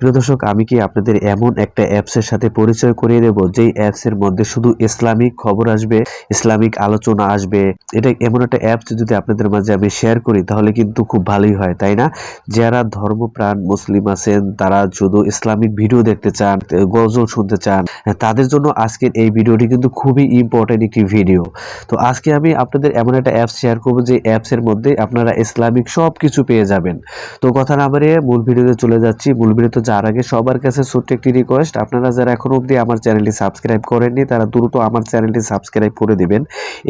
প্রিয় দর্শক, আমি কি আপনাদের এমন একটা অ্যাপসের সাথে পরিচয় করিয়ে দেব? যেই অ্যাপসের মধ্যে শুধু ইসলামিক খবর আসবে, ইসলামিক আলোচনা আসবে, এটা এমন একটা অ্যাপস যদি আপনাদের মাঝে আমি শেয়ার করি, তাহলে কিন্তু খুব ভালোই হয়, তাই না? যারা ধর্মপ্রাণ মুসলিম আছেন, তারা শুধু ইসলামিক ভিডিও দেখতে চান, গজল শুনতে চান, তাদের জন্য আজকের এই ভিডিওটি কিন্তু খুবই ইম্পর্টেন্ট একটি ভিডিও তো আজকে আমি আপনাদের এমন একটা অ্যাপস শেয়ার করব, যে অ্যাপসের মধ্যে আপনারা ইসলামিক সব কিছু পেয়ে যাবেন। তো কথা না বাড়িয়ে মূল ভিডিওতে চলে যাচ্ছি। মূল ভিডিওতে যাওয়ার আগে সবার কাছে ছোট্ট একটি রিকোয়েস্ট আপনারা যারা এখনও অবধি আমার চ্যানেলটি সাবস্ক্রাইব করেননি, তারা দ্রুত আমার চ্যানেলটি সাবস্ক্রাইব করে দিবেন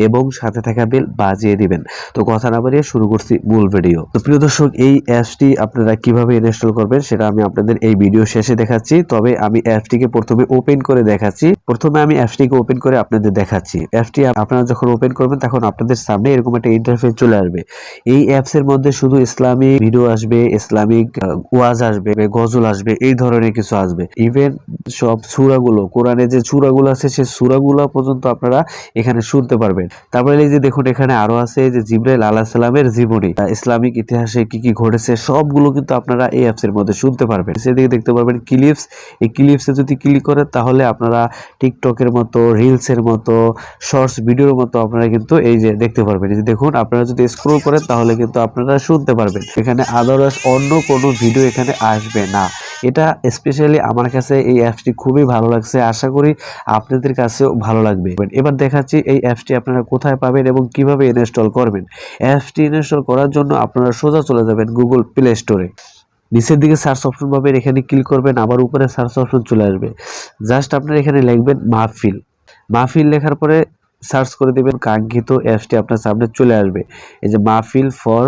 এবং সাথে থাকা বেল বাজিয়ে দিবেন। তো কথা না বাড়িয়ে শুরু করছি মূল ভিডিও তো প্রিয় দর্শক, এই অ্যাপসটি আপনারা কীভাবে ইনস্টল করবেন সেটা আমি আপনাদের এই ভিডিও শেষে দেখাচ্ছি। তবে আমি অ্যাপটিকে প্রথমে ওপেন করে দেখাচ্ছি। প্রথমে আমি অ্যাপটিকে ওপেন করে আপনাদের দেখাচ্ছি। অ্যাপটি আপনারা যখন ওপেন করবেন, তখন আপনাদের সামনে এরকম একটা ইন্টারফেস চলে আসবে। এই অ্যাপসের মধ্যে শুধু ইসলামিক ভিডিও আসবে, ইসলামিক ওয়াজ আসবে, গজল আসবে এই ধরনের কিছু আসবে। ইভেন সব সুরাগুলো কোরআনে যে সুরাগুলো আছে সেই সুরাগুলো পর্যন্ত আপনারা এখানে শুনতে পারবেন। তারপরে এই যে দেখুন, এখানে আরও আছে যে জিব্রাইল আলাহ সালামের জীবনী। ইসলামিক ইতিহাসে কি কি ঘটেছে, সবগুলো কিন্তু আপনারা এই অ্যাপসের মধ্যে শুনতে পারবেন। সেদিকে দেখতে পারবেন ক্লিপস এই ক্লিপসে যদি ক্লিক করেন, তাহলে আপনারা টিকটকের মতো রিলসের মতো শর্টস ভিডিওর মতো আপনারা কিন্তু এই যে দেখতে পারবেন। এই যে দেখুন, আপনারা যদি স্ক্রল করেন, তাহলে কিন্তু আপনারা শুনতে পারবেন। এখানে আদারওয়াইজ অন্য কোনো ভিডিও এখানে আসবে না। এটা স্পেশালি আমার কাছে এই অ্যাপসটি খুবই ভালো লাগছে। আশা করি আপনাদের কাছেও ভালো লাগবে। এবার দেখাচ্ছি এই অ্যাপসটি আপনারা কোথায় পাবেন এবং কীভাবে ইনস্টল করবেন। অ্যাপসটি ইনস্টল করার জন্য আপনারা সোজা চলে যাবেন গুগল প্লে স্টোরে নিচের দিকে সার্চ অপশন পাবেন, এখানে ক্লিক করবেন, আবার উপরে সার্চ অপশন চলে আসবে। জাস্ট আপনারা এখানে লিখবেন মাহফিল। মাহফিল লেখার পরে সার্চ করে দেবেন, কাঙ্ক্ষিত অ্যাপসটি আপনার সামনে চলে আসবে। এই যে মাহফিল ফর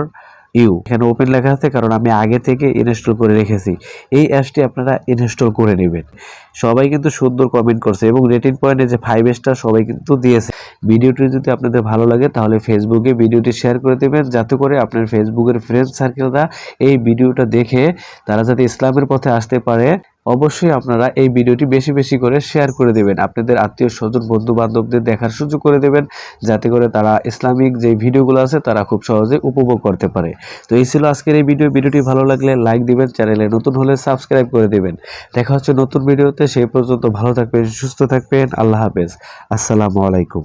ইউ। এখানে ওপেন লেখা আছে কারণ আমি আগে থেকে ইনস্টল করে রেখেছি। এই অ্যাপসটি আপনারা ইনস্টল করে নেবেন। সবাই কিন্তু সুন্দর কমেন্ট করছে এবং রেটিং পয়েন্টে যে ফাইভ স্টার সবাই কিন্তু দিয়েছে। ভিডিওটি যদি আপনাদের ভালো লাগে তাহলে ফেসবুকে ভিডিওটি শেয়ার করে দেবেন। যাতে করে আপনার ফেসবুকের ফ্রেন্ড সার্কেলরা এই ভিডিওটা দেখে তারা যাতে ইসলামের পথে আসতে পারে। অবশ্যই আপনারা এই ভিডিওটি বেশি বেশি করে শেয়ার করে দেবেন। আপনাদের আত্মীয় স্বজন বন্ধু বান্ধবদের দেখার সুযোগ করে দেবেন, যাতে করে তারা ইসলামিক যে ভিডিওগুলো আছে তারা খুব সহজে উপভোগ করতে পারে। তো এই ছিল আজকের এই ভিডিও। ভিডিওটি ভালো লাগলে লাইক দিবেন, চ্যানেলে নতুন হলে সাবস্ক্রাইব করে দেবেন। দেখা হচ্ছে নতুন ভিডিওতে, সেই পর্যন্ত ভালো থাকবেন, সুস্থ থাকবেন, আল্লাহ হাফেজ। আসসালামু আলাইকুম।